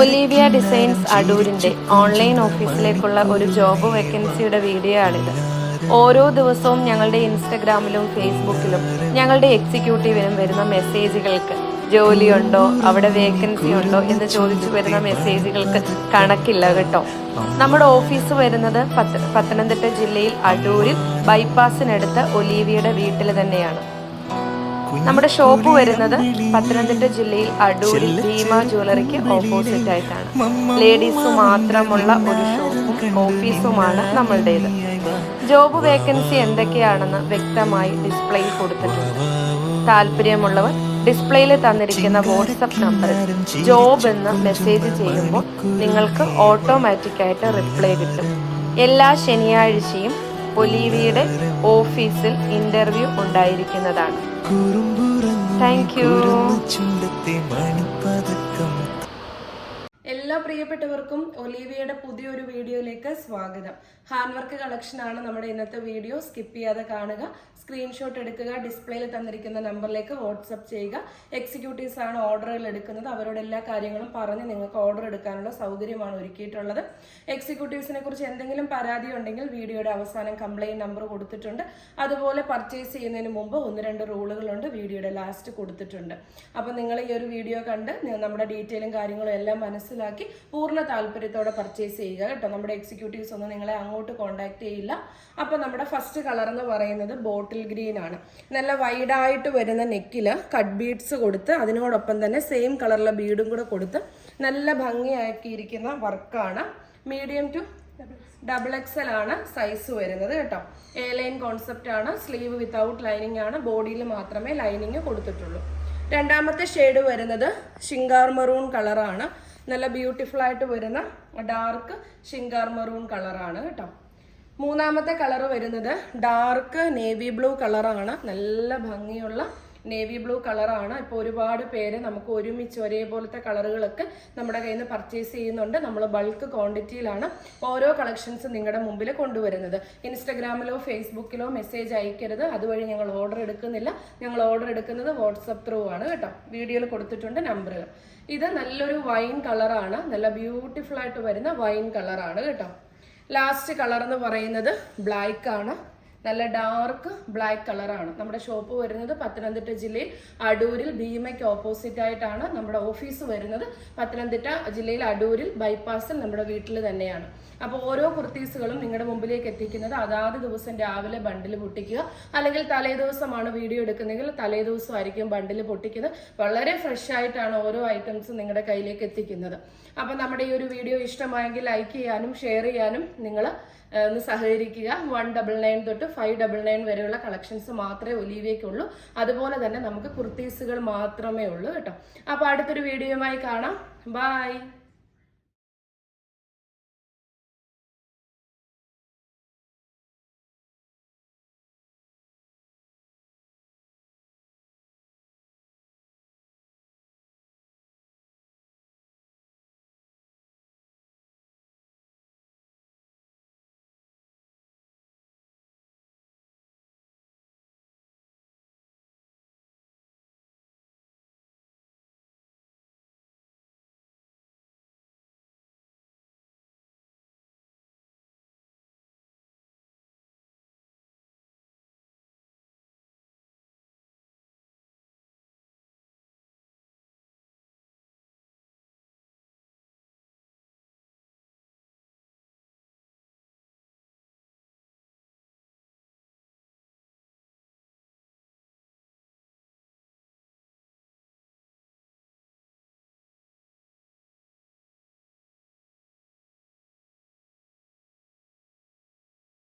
Olivia designs അടൂരിന്റെ online ഓഫീസിലേക്കുള്ള ഒരു ജോബ് വേക്കൻസിയുടെ വീഡിയോ ആണിത് ഓരോ ദിവസവും ഞങ്ങളുടെ ഇൻസ്റ്റഗ്രാമിലും ഫേസ്ബുക്കിലും ഞങ്ങളുടെ എക്സിക്യൂട്ടീവിനും വരുന്ന മെസ്സേജുകൾക്ക് ജോലിയുണ്ടോ അവിടെ വേക്കൻസി ഉണ്ടോ എന്ന് ചോദിച്ചു വരുന്ന മെസ്സേജുകൾക്ക് കണക്കില്ല കേട്ടോ. നമ്മുടെ ഓഫീസ് വരുന്നത് പത്ത പത്തനംതിട്ട ജില്ലയിൽ അടൂരിൽ ബൈപ്പാസിനടുത്ത് ഒലീവിയുടെ വീട്ടിൽ തന്നെയാണ്. നമ്മുടെ ഷോപ്പ് വരുന്നത് പത്തനംതിട്ട ജില്ലയിൽ അടൂരിൽ ഭീമ ജ്വല്ലറിക്ക് ഓപ്പോസിറ്റ് ആയിട്ടാണ്. ലേഡീസ് മാത്രമുള്ള ഒരു ഷോപ്പും ഓഫീസുമാണ് നമ്മളുടേത്. ജോബ് വേക്കൻസി എന്തൊക്കെയാണെന്ന് വ്യക്തമായി ഡിസ്പ്ലേയിൽ കൊടുത്തിട്ടുണ്ട്. താല്പര്യമുള്ളവർ ഡിസ്പ്ലേയിൽ തന്നിരിക്കുന്ന വാട്സപ്പ് നമ്പറിൽ ജോബ് എന്ന് മെസ്സേജ് ചെയ്യുമ്പോൾ നിങ്ങൾക്ക് ഓട്ടോമാറ്റിക്കായിട്ട് റിപ്ലൈ കിട്ടും. എല്ലാ ശനിയാഴ്ചയും ഒലീവിയുടെ ഓഫീസിൽ ഇന്റർവ്യൂ ഉണ്ടായിരിക്കുന്നതാണ്. താങ്ക് യു ചുണ്ടത്തെ മണിപ്പതക്കം പ്രിയപ്പെട്ടവർക്കും ഒലീവിയയുടെ പുതിയൊരു വീഡിയോയിലേക്ക് സ്വാഗതം. ഹാൻഡ് വർക്ക് കളക്ഷൻ ആണ് നമ്മുടെ ഇന്നത്തെ വീഡിയോ. സ്കിപ്പ് ചെയ്യാതെ കാണുക. സ്ക്രീൻഷോട്ട് എടുക്കുക. ഡിസ്പ്ലേയിൽ തന്നിരിക്കുന്ന നമ്പറിലേക്ക് വാട്സപ്പ് ചെയ്യുക. എക്സിക്യൂട്ടീവ്സ് ആണ് ഓർഡറുകൾ എടുക്കുന്നത്. അവരോട് എല്ലാ കാര്യങ്ങളും പറഞ്ഞ് നിങ്ങൾക്ക് ഓർഡർ എടുക്കാനുള്ള സൗകര്യമാണ് ഒരുക്കിയിട്ടുള്ളത്. എക്സിക്യൂട്ടീവ്സിനെ കുറിച്ച് എന്തെങ്കിലും പരാതി ഉണ്ടെങ്കിൽ വീഡിയോയുടെ അവസാനം കംപ്ലയിന്റ് നമ്പർ കൊടുത്തിട്ടുണ്ട്. അതുപോലെ പർച്ചേസ് ചെയ്യുന്നതിന് മുമ്പ് ഒന്ന് രണ്ട് റൂളുകളുണ്ട് വീഡിയോയുടെ ലാസ്റ്റ് കൊടുത്തിട്ടുണ്ട്. അപ്പോൾ നിങ്ങൾ ഈ ഒരു വീഡിയോ കണ്ട് നമ്മുടെ ഡീറ്റെയിലും കാര്യങ്ങളും എല്ലാം മനസ്സിലാക്കി പൂർണ താല്പര്യത്തോടെ പർച്ചേസ് ചെയ്യുക കേട്ടോ. നമ്മുടെ എക്സിക്യൂട്ടീവ്സ് ഒന്നും നിങ്ങളെ അങ്ങോട്ട് കോൺടാക്ട് ചെയ്യില്ല. അപ്പോൾ നമ്മുടെ ഫസ്റ്റ് കളർ എന്ന് പറയുന്നത് ബോട്ടിൽ ഗ്രീൻ ആണ്. നല്ല വൈഡായിട്ട് വരുന്ന നെക്കിൽ കട്ട് ബീഡ്സ് കൊടുത്ത് അതിനോടൊപ്പം തന്നെ സെയിം കളറിലെ ബീഡും കൂടെ കൊടുത്ത് നല്ല ഭംഗിയാക്കിയിരിക്കുന്ന വർക്കാണ് മീഡിയം ടു ഡബിൾ എക്സൽ ആണ് സൈസ് വരുന്നത് കേട്ടോ. എ ലൈൻ കോൺസെപ്റ്റ് ആണ്. സ്ലീവ് വിത്തൗട്ട് ലൈനിങ് ആണ്. ബോഡിയിൽ മാത്രമേ ലൈനിങ് കൊടുത്തിട്ടുള്ളൂ. രണ്ടാമത്തെ ഷെയ്ഡ് വരുന്നത് ഷിങ്കാർ മെറൂൺ കളറാണ് നല്ല ബ്യൂട്ടിഫുൾ ആയിട്ട് വരുന്ന ഡാർക്ക് ഷിങ്കാർ മെറൂൺ കളറാണ് കേട്ടോ. മൂന്നാമത്തെ കളർ വരുന്നത് ഡാർക്ക് നേവി ബ്ലൂ കളറാണ് നല്ല ഭംഗിയുള്ള നേവി ബ്ലൂ കളറാണ്. ഇപ്പോൾ ഒരുപാട് പേര് നമുക്ക് ഒരുമിച്ച് ഒരേപോലത്തെ കളറുകളൊക്കെ നമ്മുടെ കയ്യിൽ നിന്ന് പർച്ചേസ് ചെയ്യുന്നുണ്ട്. നമ്മൾ ബൾക്ക് ക്വാണ്ടിറ്റിയിലാണ് ഓരോ കളക്ഷൻസ് നിങ്ങളുടെ മുമ്പിൽ കൊണ്ടുവരുന്നത്. ഇൻസ്റ്റഗ്രാമിലോ ഫേസ്ബുക്കിലോ മെസ്സേജ് അയക്കരുത്. അതുവഴി ഞങ്ങൾ ഓർഡർ എടുക്കുന്നില്ല. ഞങ്ങൾ ഓർഡർ എടുക്കുന്നത് വാട്സപ്പ് ത്രൂ ആണ് കേട്ടോ. വീഡിയോയിൽ കൊടുത്തിട്ടുണ്ട് നമ്പറുകൾ. ഇത് നല്ലൊരു വൈൻ കളറാണ്. നല്ല ബ്യൂട്ടിഫുൾ ആയിട്ട് വരുന്ന വൈൻ കളറാണ് കേട്ടോ. ലാസ്റ്റ് കളർ എന്ന് പറയുന്നത് ബ്ലാക്ക് ആണ്. നല്ല ഡാർക്ക് ബ്ലാക്ക് കളറാണ് നമ്മുടെ ഷോപ്പ് വരുന്നത് പത്തനംതിട്ട ജില്ലയിൽ അടൂരിൽ ഭീമയ്ക്ക് ഓപ്പോസിറ്റ് ആയിട്ടാണ് നമ്മുടെ ഓഫീസ് വരുന്നത്. പത്തനംതിട്ട ജില്ലയിൽ അടൂരിൽ ബൈപ്പാസിൽ നമ്മുടെ വീട്ടിൽ തന്നെയാണ്. അപ്പോൾ ഓരോ കുർത്തീസുകളും നിങ്ങളുടെ മുമ്പിലേക്ക് എത്തിക്കുന്നത് അതാത് ദിവസം രാവിലെ ബണ്ടിൽ പൊട്ടിക്കുക. അല്ലെങ്കിൽ തലേ ദിവസമാണ് വീഡിയോ എടുക്കുന്നതെങ്കിൽ തലേ ദിവസമായിരിക്കും ബണ്ടിൽ പൊട്ടിക്കുന്നത്. വളരെ ഫ്രഷ് ആയിട്ടാണ് ഓരോ ഐറ്റംസും നിങ്ങളുടെ കയ്യിലേക്ക് എത്തിക്കുന്നത്. അപ്പോൾ നമ്മുടെ ഈ ഒരു വീഡിയോ ഇഷ്ടമായെങ്കിൽ ലൈക്ക് ചെയ്യാനും ഷെയർ ചെയ്യാനും നിങ്ങൾ ഒന്ന് സഹകരിക്കുക. വൺ ഡബിൾ നയൻ തൊട്ട് ഫൈവ് ഡബിൾ നയൻ വരെയുള്ള കളക്ഷൻസ് മാത്രമേ ഒലീവിയയ്ക്കുള്ളൂ അതുപോലെ തന്നെ നമുക്ക് കുർത്തീസുകൾ മാത്രമേ ഉള്ളൂ കേട്ടോ. അപ്പോൾ അടുത്തൊരു വീഡിയോയുമായി കാണാം. ബൈ